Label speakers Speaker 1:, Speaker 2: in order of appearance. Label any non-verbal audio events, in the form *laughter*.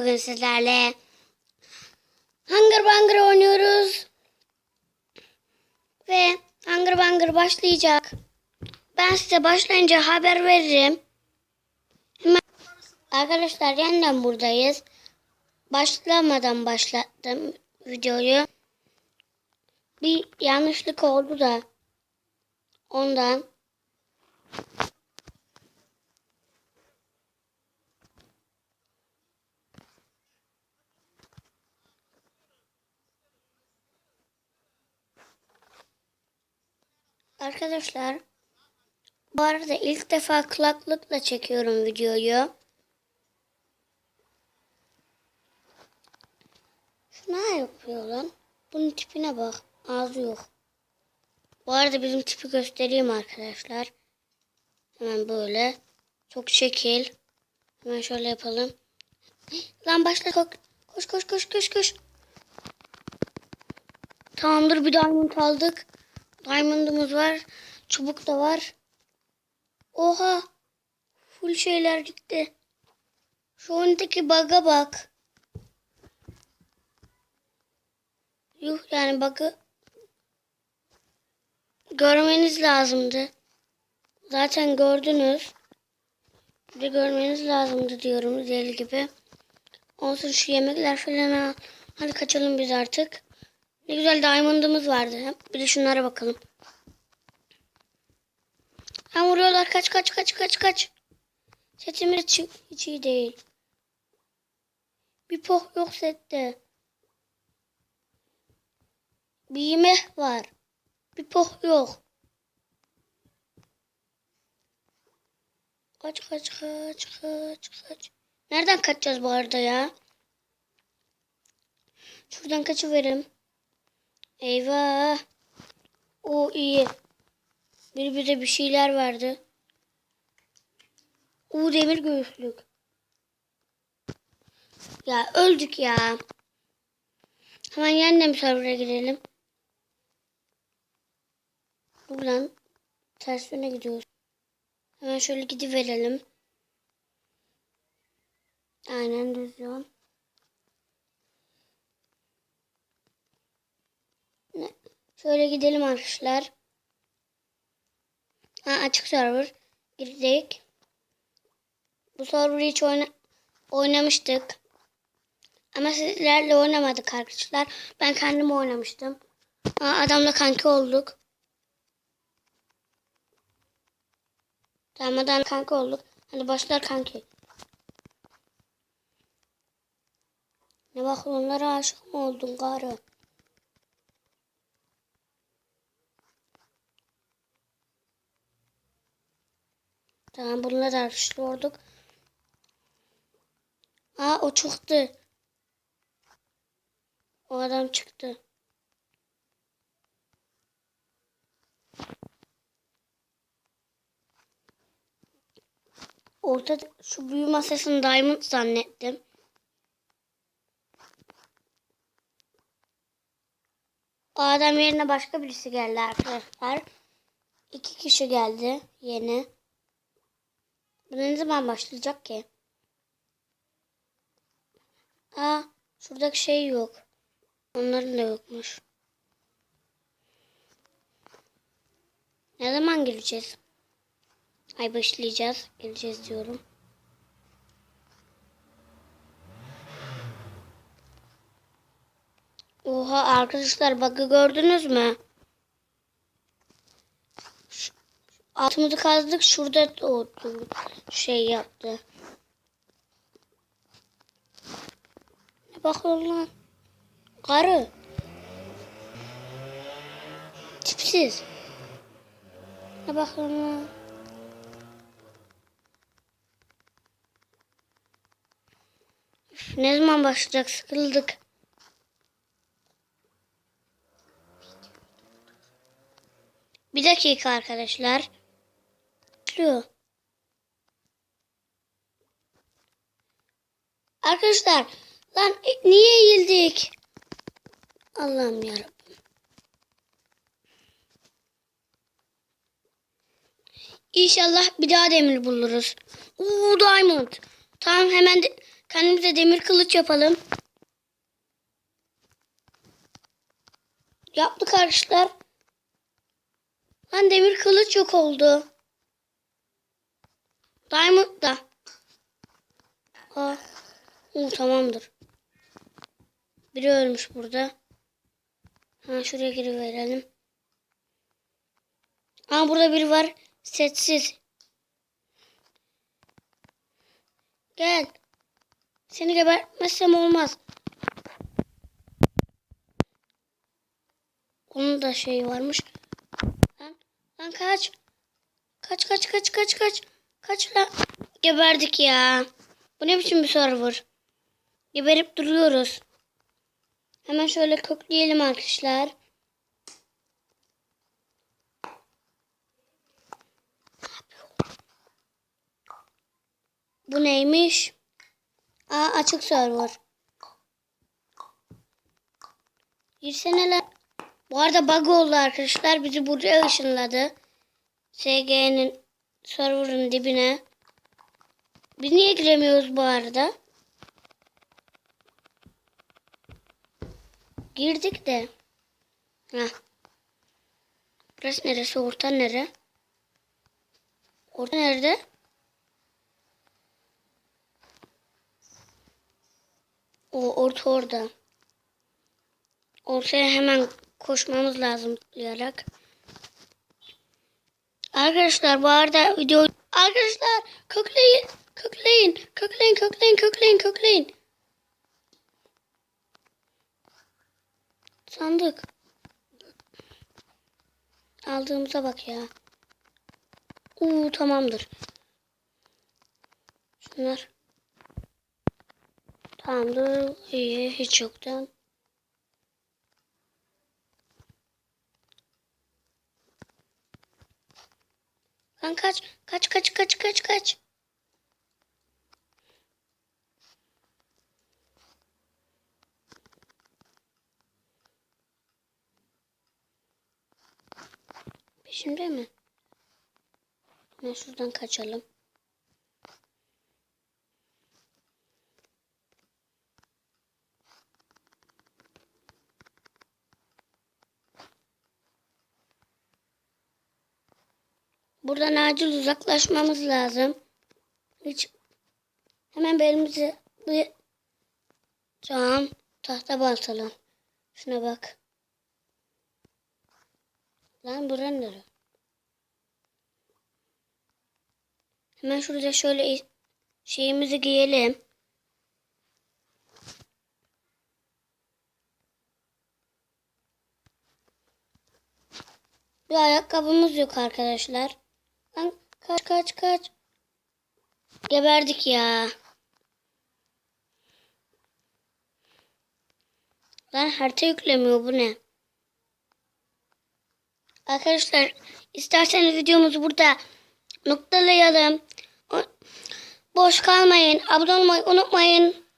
Speaker 1: bugün sizlerle. Hunger Bunger oynuyoruz. Ve Hunger Bunger başlayacak. Ben size başlayınca haber veririm. Hemen... Arkadaşlar yeniden buradayız. Başlamadan başlattım videoyu. Bir yanlışlık oldu da ondan. Arkadaşlar bu arada ilk defa kulaklıkla çekiyorum videoyu. Şu ne yapıyor lan? Bunun tipine bak. Ağzı yok. Bu arada bizim tipi göstereyim arkadaşlar. Hemen böyle. Çok şekil. Hemen şöyle yapalım. *gasps* Lan başla. Koş koş koş koş koş. Tamamdır bir diamond aldık. Diamond'ımız var. Çubuk da var. Oha. Full şeyler gitti. Şu öndeki bug'a bak. Yuh yani bug'ı görmeniz lazımdı. Zaten gördünüz. Bir de görmeniz lazımdı diyorum deli gibi. Olsun şu yemekler falan al. Hadi kaçalım biz artık. Ne güzel diamond'ımız vardı. Bir de şunlara bakalım. Ha vuruyorlar. Kaç kaç kaç kaç kaç. Setimiz hiç, iyi değil. Bir poh yok sette. Bir yemek var. Bir poh yok. Kaç kaç kaç kaç kaç. Nereden kaçacağız bu arada ya? Şuradan kaçıverim. Eyvah. O iyi. Bir bize bir şeyler verdi. U demir göğüslük. Ya öldük ya. Hemen yeniden server'a girelim. Buradan ters yöne gidiyoruz. Hemen şöyle gidiverelim. Aynen düz yol. Ne? Şöyle gidelim arkadaşlar. Ha, açık server. Girdik. Bu server'ı hiç oyna oynamıştık. Ama sizlerle oynamadık arkadaşlar. Ben kendim oynamıştım. Ha, adamla kanki olduk. Tamam adam kanki olduk. Hadi başlar kanki. Ne bak onlara aşık mı oldun karı? Tamam bununla arkadaşlar Aa o çıktı. O adam çıktı. Orta şu büyü masasını diamond zannettim. O adam yerine başka birisi geldi arkadaşlar. İki kişi geldi yeni. Bu ne zaman başlayacak ki? Aa, şuradaki şey yok. Onların da yokmuş. Ne zaman geleceğiz? Ay başlayacağız. Geleceğiz diyorum. Oha arkadaşlar bug'ı gördünüz mü? Şu, altımızı kazdık. Şurada doğdu. Şey yaptı. Ne bakıyorsun lan? Karı. Tipsiz. Ne bakıyorsun lan? Ne zaman başlayacak? Sıkıldık. Bir dakika arkadaşlar. Başlıyor. Arkadaşlar lan niye eğildik? Allah'ım yarabbim. İnşallah bir daha demir buluruz. Uuu diamond. Tamam hemen de Kendimize demir kılıç yapalım. Yaptık arkadaşlar. Lan demir kılıç yok oldu. Diamond da. Aa, u, tamamdır. Biri ölmüş burada. Ha, şuraya giriverelim. Aa, burada biri var. Sessiz. Gel. Seni gebertmezsem olmaz. Onun da şeyi varmış. Lan, lan kaç. Kaç kaç kaç kaç kaç. Kaç. Geberdik ya. Bu ne biçim bir server? Geberip duruyoruz. Hemen şöyle kökleyelim arkadaşlar. Bu neymiş? Aa açık server. Girsene lan. Bu arada bug oldu arkadaşlar. Bizi buraya ışınladı. SG'nin server'ın dibine. Biz niye giremiyoruz bu arada? Girdik de. Heh. Burası neresi? Orta nere? Orta nerede? O orta orada. Ortaya hemen koşmamız lazım diyarak. Arkadaşlar bu arada video arkadaşlar kökleyin kökleyin kökleyin kökleyin kökleyin kökleyin. Sandık. Aldığımıza bak ya. Uuu tamamdır. Şunlar. Tamamdır. İyi hiç yoktan. Lan kaç. Kaç kaç kaç kaç kaç. Peşimde mi? Ben şuradan kaçalım. Buradan acil uzaklaşmamız lazım. Hiç hemen belimizi cam tahta basalım. Şuna bak. Lan bura nere? Hemen şurada şöyle şeyimizi giyelim. Bir ayakkabımız yok arkadaşlar. Kaç kaç kaç. Geberdik ya. Lan harita yüklemiyor bu ne? Arkadaşlar isterseniz videomuzu burada noktalayalım. Boş kalmayın. Abone olmayı unutmayın.